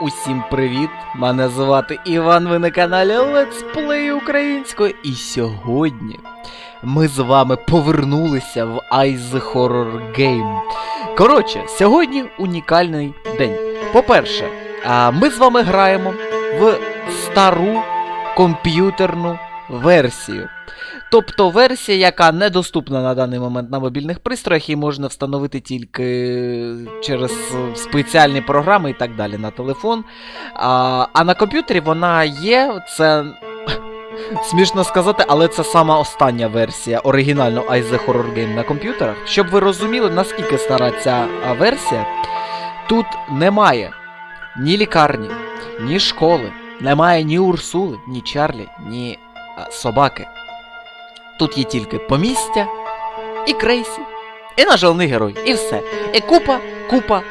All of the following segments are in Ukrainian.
Усім привіт! Мене звати Іван, ви на каналі Let's Play українською. І сьогодні ми з вами повернулися в Ice Horror Game. Коротше, сьогодні унікальний день. По-перше, ми з вами граємо в стару комп'ютерну версію. Тобто версія, яка недоступна на даний момент на мобільних пристроях, її можна встановити тільки через спеціальні програми і так далі на телефон. А, а на комп'ютері вона є. Це смішно сказати, але це сама остання версія оригінального the Horror Game на комп'ютерах. Щоб ви розуміли, наскільки стара ця версія, тут немає ні лікарні, ні школи, немає ні Урсули, ні Чарлі, ні а, собаки. Тут є тільки помістя і Крейсі, і наш головний герой, і все. І купа, купа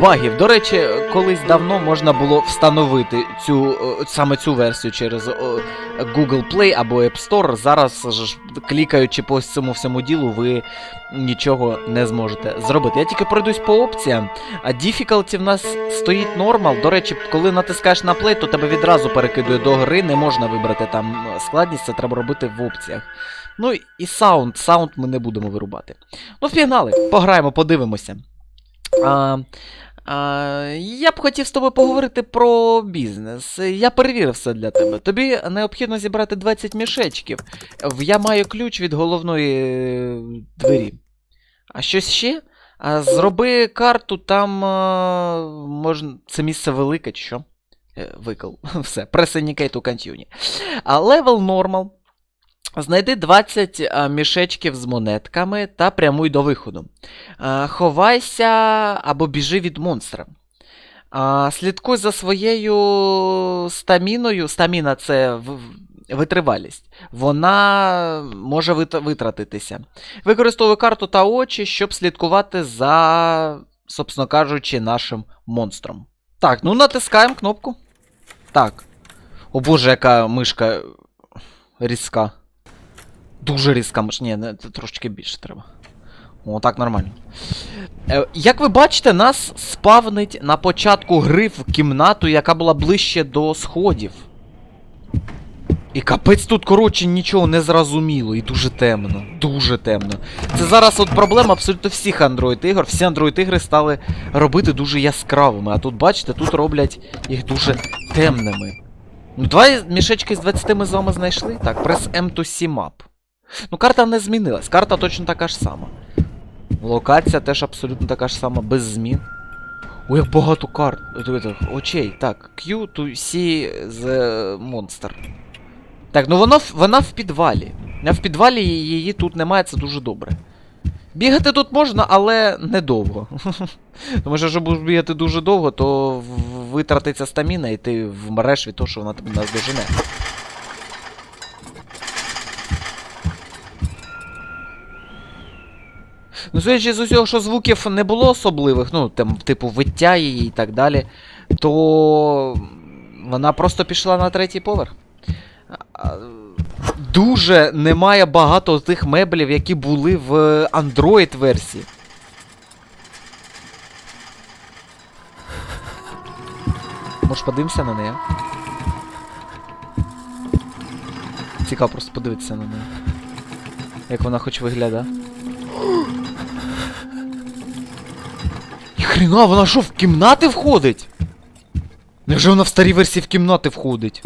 багів. До речі, колись давно можна було встановити цю е, саме цю версію через Google Play або App Store. Зараз ж клікаючи по цьому всьому ділу, ви нічого не зможете зробити. Я тільки пройдусь по опціям. А difficulty в нас стоїть нормал. До речі, коли натискаєш на play, то тебе відразу перекидує до гри, не можна вибрати там складність, це треба робити в опціях. Ну і саунд, саунд ми не будемо вирубати. Ну, фігнали, пограємо, подивимося. А, а, я б хотів з тобою поговорити про бізнес. Я перевірив все для тебе. Тобі необхідно зібрати 20 мішечків. Я маю ключ від головної е, двері. А щось ще? А, зроби карту, там а, можна. Це місце велике, що? Е, Викл. Все. To continue. А level normal. Знайди 20 мішечків з монетками та прямуй до виходу. Ховайся або біжи від монстра. Слідкуй за своєю стаміною. Стаміна це витривалість. Вона може витратитися. Використовуй карту та очі, щоб слідкувати за, собственно кажучи, нашим монстром. Так, ну натискаємо кнопку. Так. О боже, яка мишка різка. Дуже різка миш. Ні, не, трошечки більше треба. О, так нормально. Е, як ви бачите, нас спавнить на початку гри в кімнату, яка була ближче до сходів. І капець тут, коротше, нічого не зрозуміло. І дуже темно. Дуже темно. Це зараз от проблема абсолютно всіх Android ігор. Всі Android ігри стали робити дуже яскравими. А тут, бачите, тут роблять їх дуже темними. Ну, два мішечки з 20 ми з вами знайшли. Так, прес M to see map. Ну, карта не змінилась, карта точно така ж сама. Локація теж абсолютно така ж сама, без змін. О, як багато карт. Очей. Так, Q to see the monster. Так, ну воно, вона в підвалі. А в підвалі її тут немає, це дуже добре. Бігати тут можна, але недовго. Тому що, будеш бігати дуже довго, то витратиться стаміна і ти вмреш від того, що вона тебе наздожене. Ну, судячи з усього, що звуків не було особливих, ну, там, типу, виття її і так далі, то вона просто пішла на третій поверх. Дуже немає багато тих меблів, які були в Android версії. Може подивимося на неї? Цікаво просто подивитися на неї. Як вона хоч виглядає. Ніхрена, вона що, в кімнати входить? Невже вона в старій версії в кімнати входить?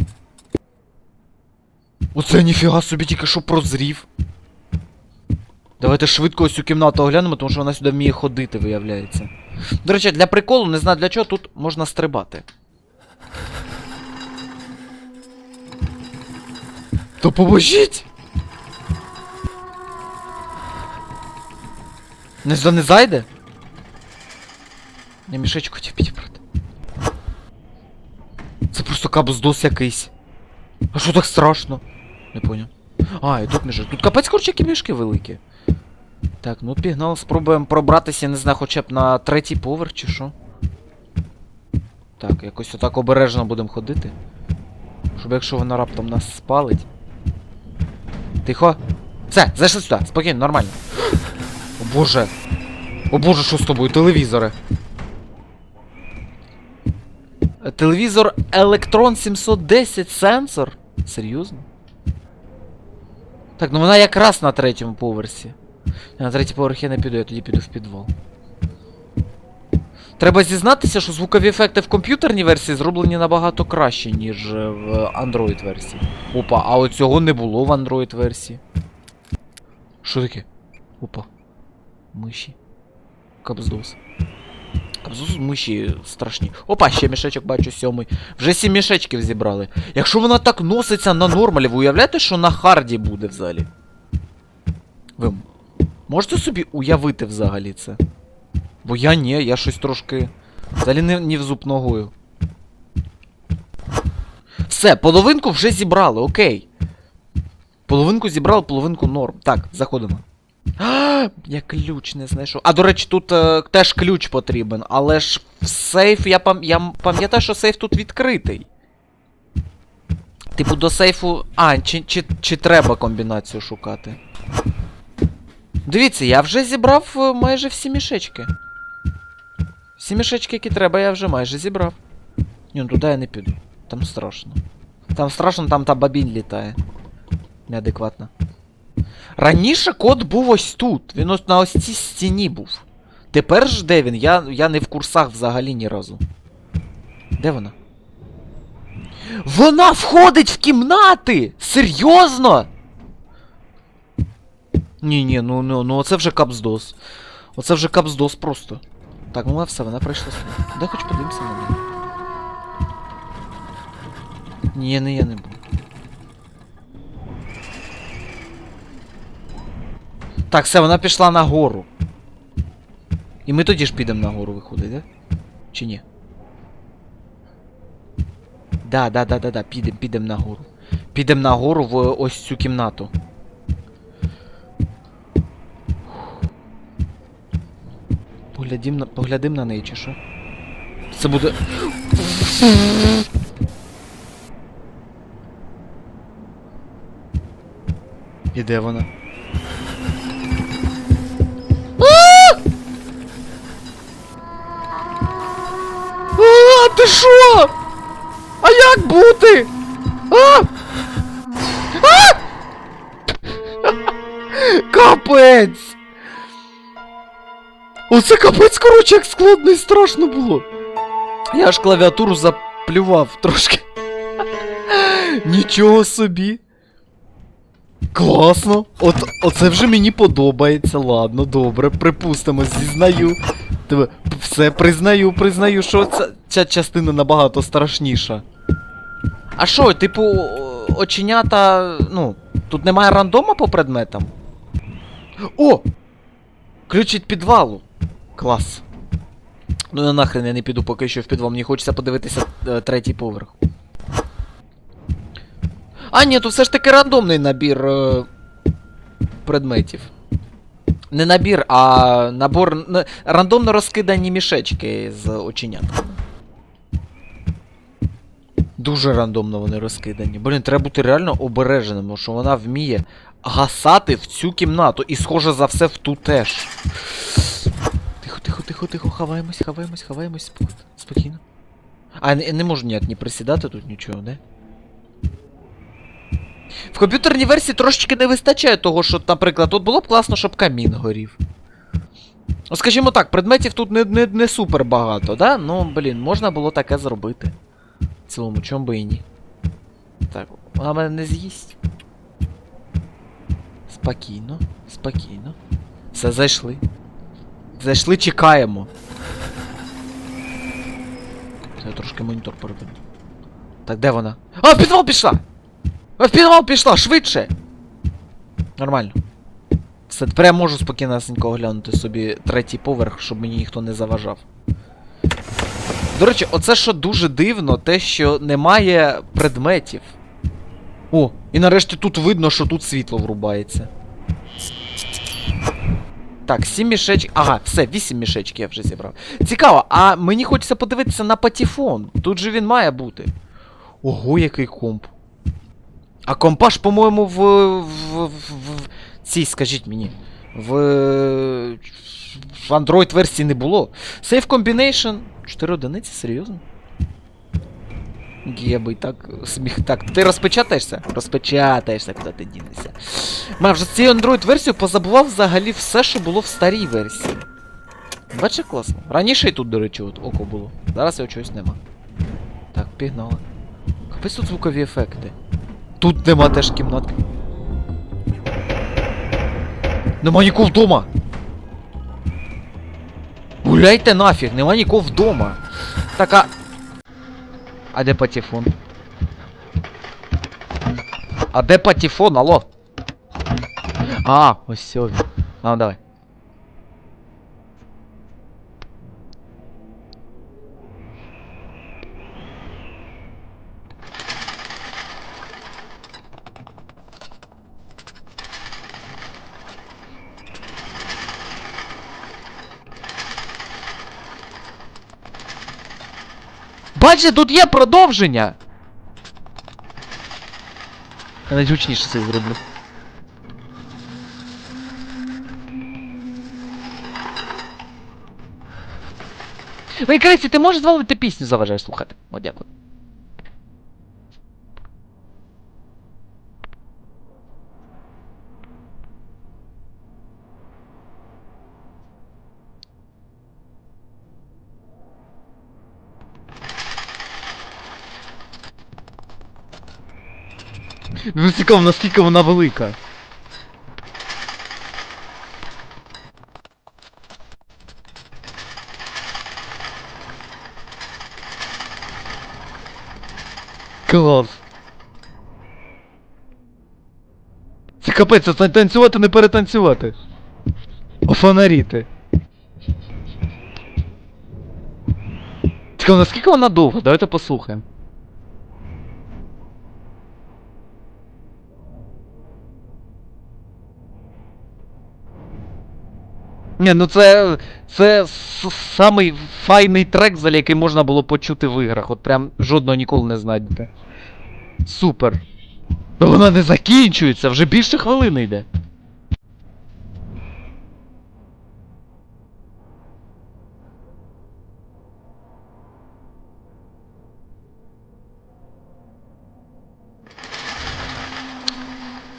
Оце ніфіга собі тільки що прозрів. Давайте швидко ось цю кімнату оглянемо, тому що вона сюди вміє ходити, виявляється. До речі, для приколу, не знаю для чого, тут можна стрибати. То поможіть! Не сюди не зайде? Я мішечку хотів підібрати. Це просто кабздос якийсь. А що так страшно? Не поняв. А, і тут мішок. Тут капець коротше, які мішки великі. Так, ну пігнали, спробуємо пробратися, не знаю, хоча б на третій поверх чи що. Так, якось отак обережно будемо ходити. Щоб якщо вона раптом нас спалить. Тихо. Все, зайшли сюди, спокійно, нормально. Боже. О боже, що з тобою? Телевізори. Телевізор Electron 710 сенсор? Серйозно? Так, ну вона якраз на третьому поверсі. На третій поверх я не піду, я тоді піду в підвал. Треба зізнатися, що звукові ефекти в комп'ютерній версії зроблені набагато краще, ніж в Android версії. Опа, а от цього не було в Android версії. Що таке? Опа. Миші. Кабздос. Кабздос миші страшні. Опа, ще мішечок бачу сьомий. Вже сім мішечків зібрали. Якщо вона так носиться на нормалі, ви уявляєте, що на харді буде взагалі? Ви можете собі уявити взагалі це? Бо я ні, я щось трошки. Взагалі не, не в зуб ногою. Все, половинку вже зібрали, окей. Половинку зібрали, половинку норм. Так, заходимо. А, я ключ не знайшов. А до речі, тут е, теж ключ потрібен, але ж сейф я, пам... я пам'ятаю, що сейф тут відкритий. Типу до сейфу. А, чи, чи, чи треба комбінацію шукати? Дивіться, я вже зібрав е, майже всі мішечки. Всі мішечки, які треба, я вже майже зібрав. Ні, ну туди я не піду. Там страшно. Там страшно, там та бабінь літає. Неадекватно. Раніше код був ось тут. Він ось на ось цій стіні був. Тепер ж де він? Я, я не в курсах взагалі ні разу. Де вона? Вона входить в кімнати! Серйозно? Ні, ні, ну, ну, ну оце вже капздос. Оце вже капздос просто. Так, ну все, вона прийшла сюди. Дай хоч подивимося на неї. Ні, не я не буду. Так, все, вона пішла нагору. І ми тоді ж підемо нагору, виходить, да? Чи ні? Да, да, да, да, да, підемо, підемо нагору. Підемо нагору в ось цю кімнату. Поглядім на, поглядим на неї, чи що? Це буде. І де вона? Ти що? А як бути? А! А! Капець! Оце капець, коротше, як складно і страшно було. Я ж клавіатуру заплював трошки. Нічого собі. Класно. От, оце вже мені подобається. Ладно, добре, припустимо, зізнаю. Тебе все признаю, признаю, що ця, ця частина набагато страшніша. А що, типу, оченята. Ну, тут немає рандома по предметам? О! Ключ від підвалу. Клас. Ну я нахрен я не піду поки що в підвал, мені хочеться подивитися е, третій поверх. А, ні, то все ж таки рандомний набір е, предметів. Не набір, а набор. рандомно розкидані мішечки з оченятками. Дуже рандомно вони розкидані. Блін, треба бути реально обереженим, що вона вміє гасати в цю кімнату. І схоже за все в ту теж. Тихо, тихо, тихо, тихо, ховаємось, ховаємось, ховаємось. Спокійно. А, не, не можу ніяк ні присідати тут нічого, не? В комп'ютерній версії трошечки не вистачає того, що, наприклад, тут було б класно, щоб камін горів. Ну, скажімо так, предметів тут не, не, не супер багато, да? Ну, блін, можна було таке зробити. В цілому, чому би і ні. Так, вона мене не з'їсть. Спокійно, спокійно. Все, зайшли. Зайшли, чекаємо. Я трошки монітор переверну. Так, де вона? А, підвал пішла! А, в підвал пішла, швидше! Нормально. Все, тепер я можу спокійнесенько оглянути собі третій поверх, щоб мені ніхто не заважав. До речі, оце що дуже дивно, те, що немає предметів. О, і нарешті тут видно, що тут світло врубається. Так, 7 мішечків. Ага, все, 8 мішечків я вже зібрав. Цікаво, а мені хочеться подивитися на патефон. Тут же він має бути. Ого, який комп. А компаш, по-моєму, в, в, в, в цій, скажіть мені. В, в Android версії не було. Save Combination. 4 одиниці, серйозно? Єбий, так, сміх, так. Ти розпечатаєшся? Розпечатаєшся, куди ти дінешся. Ма, вже з цією Android версією позабував взагалі все, що було в старій версії. Бачиш, класно. Раніше і тут, до речі, от око було. Зараз його чогось нема. Так, пігнали. Капець тут звукові ефекти. Тут нема теж кімнатки. Нема нікого вдома! Гуляйте нафіг, нема нікого вдома. Так, а... А де патефон? А де патефон, алло? А, ось все він. А, давай. Бачите, тут є продовження! Я навіть гучніше це зроблю. Ви, Кресі, ти можеш звалити пісню заважаєш слухати? О, дякую. Ну цікаво, наскільки вона велика. Клас. Це капець, це танцювати не перетанцювати. Офонаріти. Цікаво, наскільки вона довга? Давайте послухаємо. Ні, ну це. Це самий файний трек, за який можна було почути в іграх. От прям жодного ніколи не знайдете. Супер. Та вона не закінчується, вже більше хвилини йде.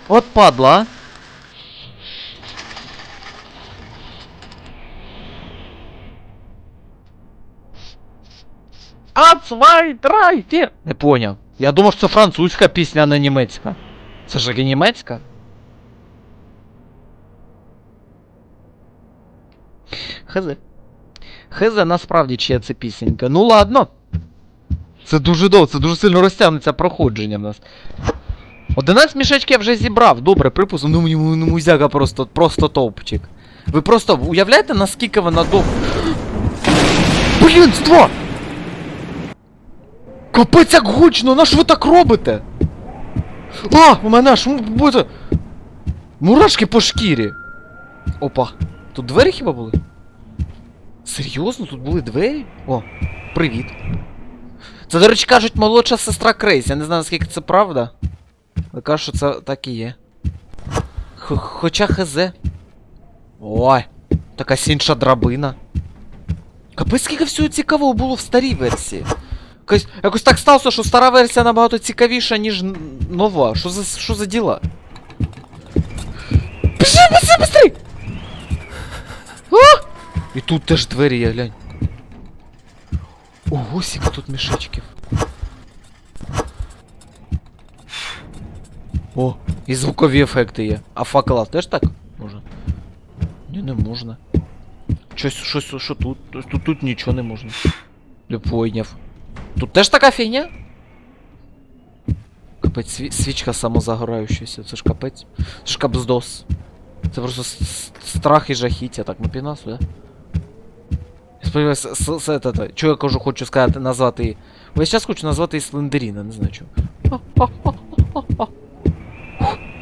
От падла, а. А, zwei, drei, vier. Не поняв. Я думав, це французька пісня, а не німецька. Це ж і німецька? Хз. Хз насправді чия це пісенька. Ну ладно. Це дуже довго, це дуже сильно розтягнеться проходження в нас. 11 мішечків я вже зібрав. Добре, припустимо, ну мені ну, музяка просто, просто топчик. Ви просто уявляєте, наскільки вона довго. Блінство! Капець як гучно, на що ви так робите? А, у мене аж буде. Мурашки по шкірі. Опа. Тут двері хіба були? Серйозно, тут були двері? О, привіт. Це, до речі, кажуть, молодша сестра Крейс. Я не знаю, наскільки це правда. Але кажуть, що це так і є. Х- Хоча хз. Ой, така сінша драбина. Капець, скільки всього цікавого було в старій версії. Якось, якось так сталося, що стара версія набагато цікавіша, ніж нова. Що за, що за діла? Пішли, пішли, быстрей! А! І тут теж двері є, глянь. Ого, скільки тут мішечків. О, і звукові ефекти є. А факела теж так? Може? Ні, не можна. Щось, щось, що тут? Тут, тут, тут нічого не можна. Не поняв. Тут теж така фігня? Капець, сві- свічка самозагораючася, це ж капець. Це ж капздос. Це просто страх і жахіття. Так, на пінасу, да? Я сподіваюся, это, та, чого я кажу, хочу сказати, назвати. Весь час хочу назвати її Слендеріна, не знаю чого.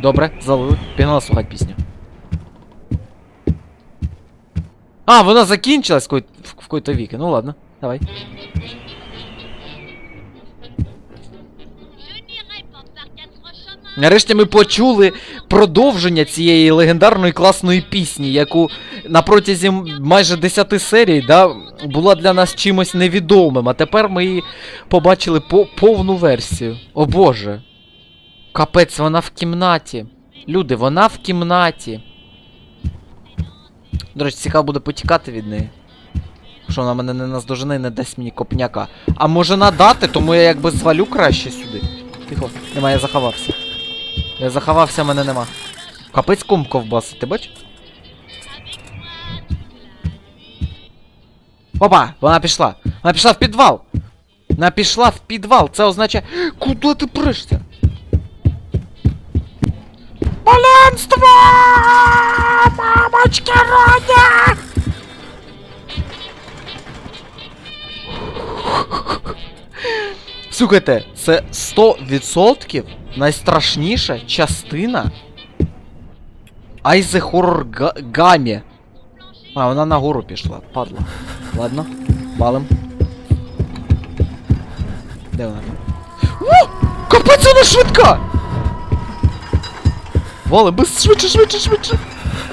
Добре, залили. Пінала слухати пісню. А, вона закінчилась в какой-то віки. Ну ладно, давай. Нарешті ми почули продовження цієї легендарної класної пісні, яку на протязі майже 10 серій да, була для нас чимось невідомим, а тепер ми її побачили по повну версію. О боже. Капець, вона в кімнаті. Люди, вона в кімнаті. До речі, цікаво буде потікати від неї. Що вона мене не наздожене і не дасть мені копняка. А може надати, тому я якби звалю краще сюди. Тихо, нема, я заховався. Я заховався, мене нема. Капець ком ковбаси, ти бачиш? Опа, вона пішла. Вона пішла в підвал. Вона пішла в підвал. Це означає. Куди ти прешся? Поленство! Мамочки роня! Слухайте, це 100% найстрашніша частина Айзе Хоррор Га- Гамі. А, вона нагору пішла, падла. Ладно, валим. Де вона? О! Капець вона швидка! Валим, без швидше, швидше, швидше!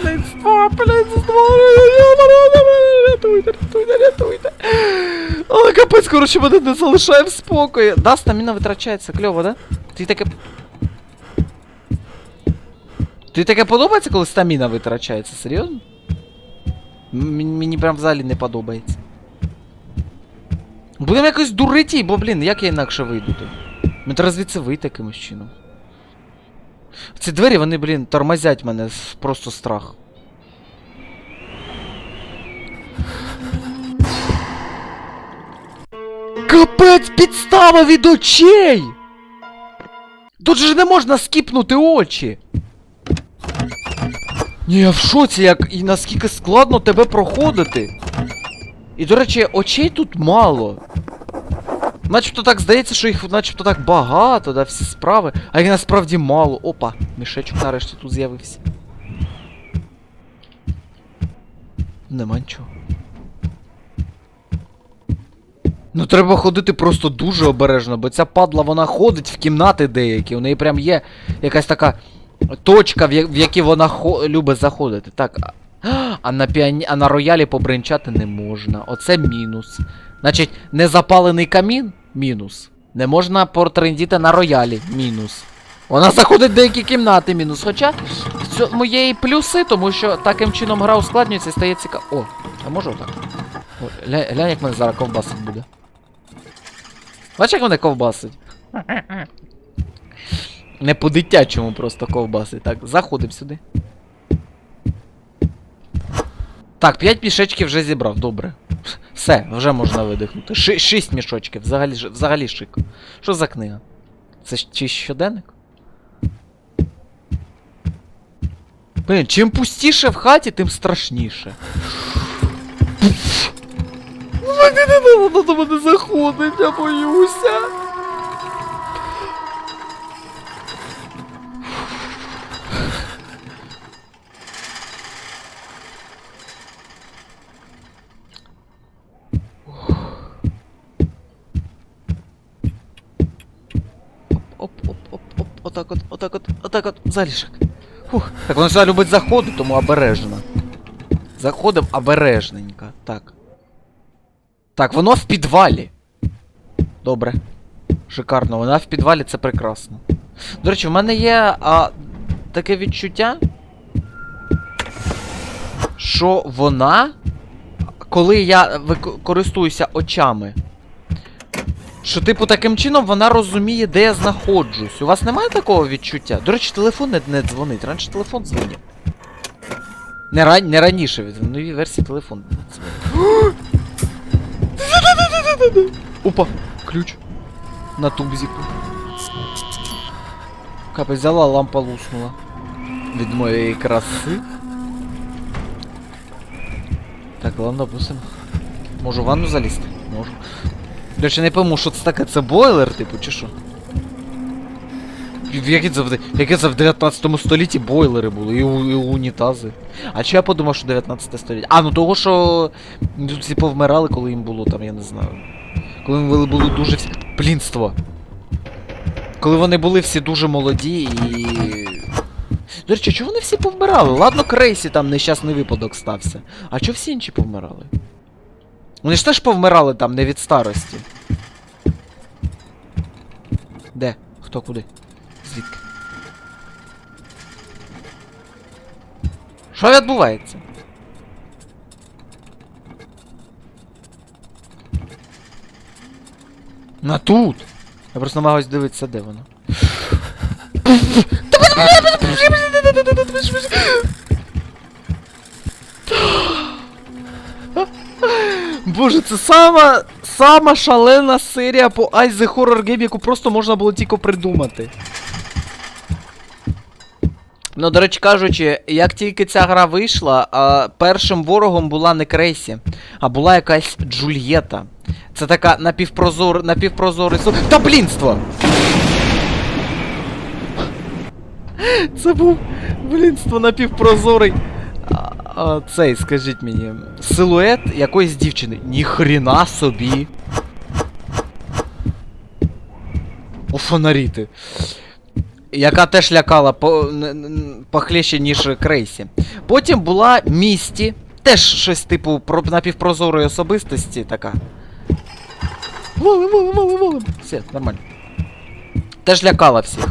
Блядство, блядство, рятуйте, рятуйте, рятуйте. Але капець, коротше, мене не залишає в спокої. Да, стаміна витрачається, кльово, да? Ти таке. Тобі таке подобається, коли стаміна витрачається, серйозно? М- Мені прям взагалі не подобається. Будемо якось дурити, бо, блін, як я інакше вийду тут? Мені треба звідси вийти якимось чином. Ці двері, вони, блін, тормозять мене просто страх. Капець підстава від очей! Тут же не можна скіпнути очі. Ні, я в шоці, як і наскільки складно тебе проходити. І, до речі, очей тут мало. Начебто так здається, що їх начебто так багато, да, всі справи, а їх насправді мало. Опа, мішечок нарешті тут з'явився. Нема нічого. Ну треба ходити просто дуже обережно, бо ця падла вона ходить в кімнати деякі. У неї прям є якась така точка, в, я- в які вона хо- любить заходити. Так. а- на піані... а на роялі побринчати не можна. Оце мінус. Значить, незапалений камін мінус. Не можна портрендіти на роялі мінус. Вона заходить в деякі кімнати мінус. Хоча в цьому є і плюси, тому що таким чином гра ускладнюється і стає цікаво. О, а може отак? Глянь, як мене зараз ковбасить буде. Бачиш, як мене ковбасить? Не по-дитячому просто ковбасить. Так, заходимо сюди. Так, 5 мішечків вже зібрав, добре. Все, вже можна видихнути. Ши- шість мішочків, взагалі, взагалі шик. Що за книга? Це чи щоденник? Блін, чим пустіше в хаті, тим страшніше. Треба до мене заходить, я боюся. Отак от, отак от, отак от, залішок. Фух. Так воно сюди любить заходити, тому обережно. Заходимо обережненько. Так. Так, воно в підвалі. Добре. Шикарно, вона в підвалі, це прекрасно. До речі, в мене є а, таке відчуття, що вона, коли я користуюся очами, що, типу, таким чином вона розуміє, де я знаходжусь. У вас немає такого відчуття? До речі, телефон не, не дзвонить. Раніше телефон дзвонив. Не, ран... не раніше в новій версії телефон не дзвонив. Опа, ключ. На тубзику. Капець взяла, лампа луснула. Від моєї краси. Так, ладно, бусимо. Можу в ванну залізти? Можу. До речі, не пойму, що це таке, це бойлер, типу, чи що? Які це, в- це в 19 столітті бойлери були, і, і унітази. А чи я подумав, що 19 століття? А, ну того, що всі повмирали, коли їм було там, я не знаю. Коли були, були дуже всі. Блінство. Коли вони були всі дуже молоді і. До речі, чого вони всі повмирали? Ладно, Крейсі там нещасний випадок стався. А чого всі інші повмирали? Вони ж теж повмирали там не від старості. Де? Хто куди? Звідки? Що відбувається? На тут! Я просто намагаюсь дивитися, де воно. Боже, це сама, сама шалена серія по Айзе Хоррор Horror Game, яку просто можна було тільки придумати. Ну, до речі кажучи, як тільки ця гра вийшла, а, першим ворогом була не Крейсі, а була якась Джульєта. Це така напівпрозор... напівпрозорий су... Та блінство! Це був блінство напівпрозорий. А, а, цей, скажіть мені, силует якоїсь дівчини. Ніхрена собі. Офонаріти. Яка теж лякала по, похлеще, ніж Крейсі. Потім була Місті. Теж щось типу про, напівпрозорої особистості така. Валим, валим, валим, валим. Все, нормально. Теж лякала всіх.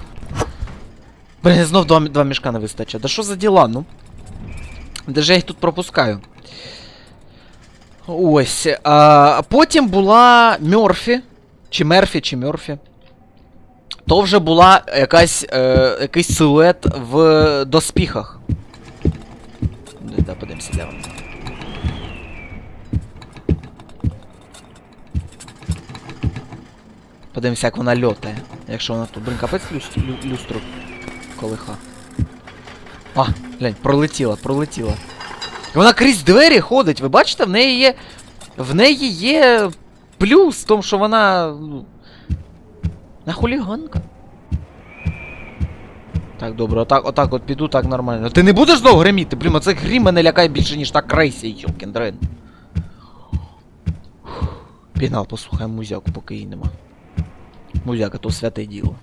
Блін, знов два, два мішка не вистачить. Да що за діла, ну? Де ж я їх тут пропускаю? Ось. А, потім була Мьорфі. Чи Мерфі, чи Мьорфі. То вже була якась, е, якийсь силует в доспіхах. Ну, Да, подивимося, де вона. Подивимося, як вона льотає. Якщо вона тут. Блін, капець люс- лю- люстру колиха. А, глянь, пролетіла, пролетіла. Вона крізь двері ходить, ви бачите, в неї є. В неї є плюс в тому, що вона. На хуліганка. Так, добре, отак, отак от піду, так нормально. Ти не будеш знову гриміти? Блін, оце грім мене лякає більше, ніж так крейсі, йолкін дрен. Пігнал, послухаємо музяку, поки її нема. Музяка то святе діло.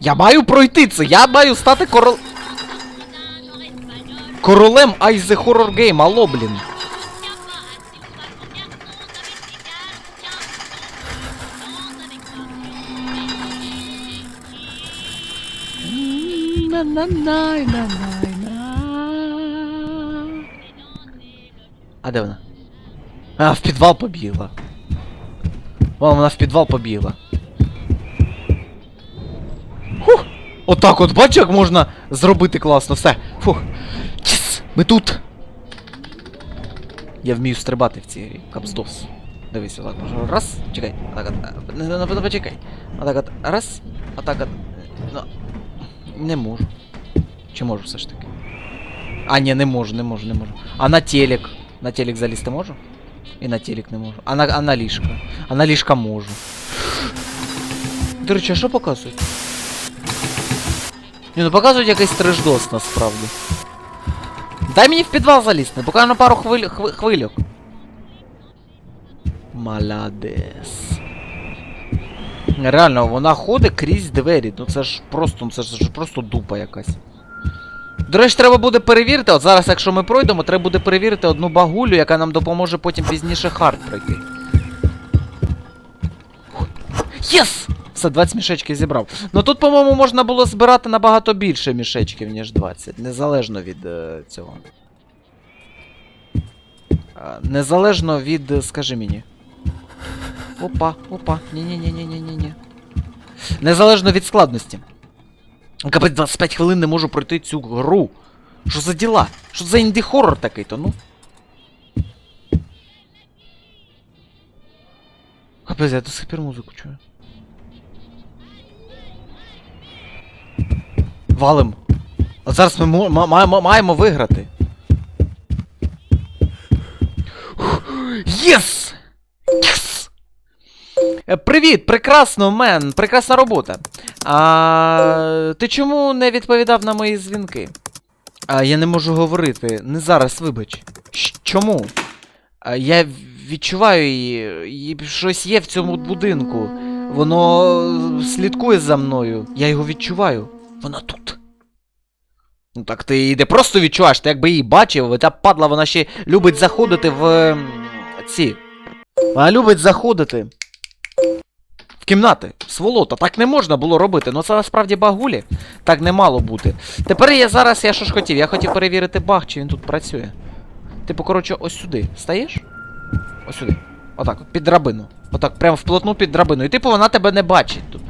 Я маю пройти це, я маю стати корол... Королем the Horror Game, алло, блін. А де вона? А, в підвал побігла. Вон, вона в підвал побігла. Фух! Отак от, бачу, як можна зробити класно, все. Фух. Єс! Ми тут! Я вмію стрибати в цій грі. Капздос. Дивись, отак можна. Раз, чекай. Отак от. Не, почекай. Отак от. Раз. Отак от. Ну. Не можу. Чи можу все ж таки? А, ні, не можу, не можу, не можу. А на телек? На телек залізти можу? І на телек не можу. А на, а на ліжко? А на ліжко можу. До речі, а що показують? Ні, ну показують якийсь трешдос насправді. Дай мені в підвал залізти, на пару хвиль, хви, хвильок. Молодець. Реально, вона ходить крізь двері. Ну це ж просто, ну це ж просто дупа якась. До речі, треба буде перевірити. От зараз, якщо ми пройдемо, треба буде перевірити одну багулю, яка нам допоможе потім пізніше хард пройти. Єс! Все, 20 мішечків зібрав. Ну тут, по-моєму, можна було збирати набагато більше мішечків, ніж 20. Незалежно від е, цього. А, незалежно від, е, скажи мені. Опа, опа. Ні-ні-ні-ні-ні-ні. Незалежно від складності. Капець 25 хвилин не можу пройти цю гру. Що за діла? Що за інді хоррор такий то, ну? Капець, я до сих пір музику чую. Валим. От зараз ми маємо, маємо виграти. Єс! Єс! Е, Привіт, прекрасно, мен, прекрасна робота. А, ти чому не відповідав на мої дзвінки? А, я не можу говорити. Не зараз, вибач. Чому? А, Я відчуваю її, щось є в цьому будинку. Воно слідкує за мною. Я його відчуваю. Вона тут. Ну так ти її не просто відчуваєш, ти якби її бачив, та падла, вона ще любить заходити в ем, ці. Вона любить заходити. В кімнати. Сволота. Так не можна було робити. Ну це насправді багулі. Так не мало бути. Тепер я зараз, я що ж хотів? Я хотів перевірити баг, чи він тут працює. Типу, коротше, ось сюди. Стаєш? Ось сюди. Отак, під драбину. Отак, прям вплотну під драбину. І типу вона тебе не бачить тут.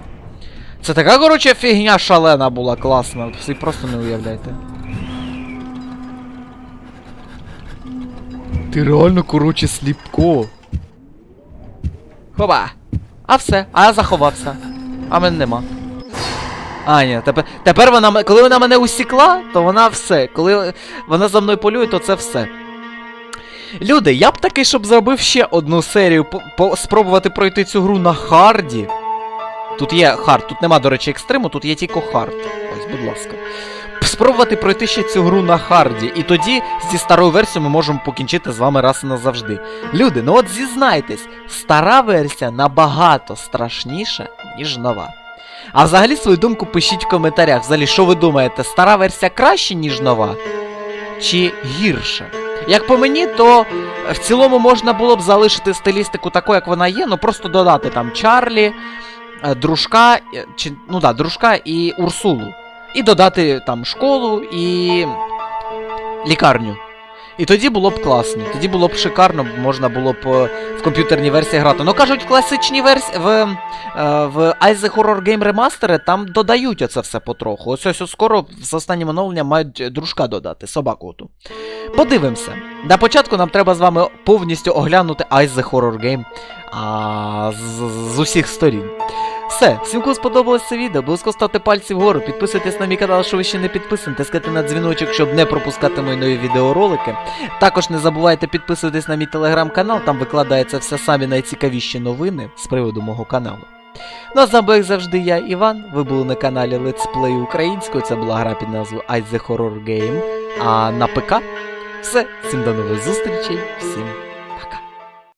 Це така, коротше, фігня шалена була, класна. Ви просто не уявляєте. Ти реально, коротше, сліпко. Хоба. А все, а я заховався. А мене нема. А, ні, тепер, тепер вона. Коли вона мене усікла, то вона все. Коли вона за мною полює, то це все. Люди, я б таки, щоб зробив ще одну серію, спробувати пройти цю гру на харді. Тут є хард, тут нема, до речі, екстриму, тут є тільки хард. Ось, будь ласка. Спробувати пройти ще цю гру на харді. І тоді зі старою версією ми можемо покінчити з вами раз і назавжди. Люди, ну от зізнайтесь, стара версія набагато страшніша, ніж нова. А взагалі свою думку пишіть в коментарях. Взагалі, що ви думаєте, стара версія краще, ніж нова? Чи гірше? Як по мені, то в цілому можна було б залишити стилістику такою, як вона є, ну просто додати там Чарлі, е, дружка, е, чи, ну да, дружка і Урсулу. І додати там школу і лікарню. І тоді було б класно, тоді було б шикарно, можна було б е, в комп'ютерній версії грати. Ну кажуть, в класичній версії в, е, в Isaac Horror Game Remastered там додають оце все потроху. Ось ось скоро з останнім оновленням мають дружка додати, собаку оту. Подивимося. На початку нам треба з вами повністю оглянути Isaac Horror Game а, з, з усіх сторін. Все, всім кому сподобалось це відео, обов'язково ставте пальці вгору, підписуйтесь на мій канал, якщо ви ще не підписані, тискайте на дзвіночок, щоб не пропускати мої нові відеоролики. Також не забувайте підписуватись на мій телеграм-канал, там викладаються все самі найцікавіші новини з приводу мого каналу. Ну а з вами, завжди, я, Іван. Ви були на каналі Let's Play українською. Це була гра під назвою Ice the Horror Game. А на ПК все. Всім до нових зустрічей, всім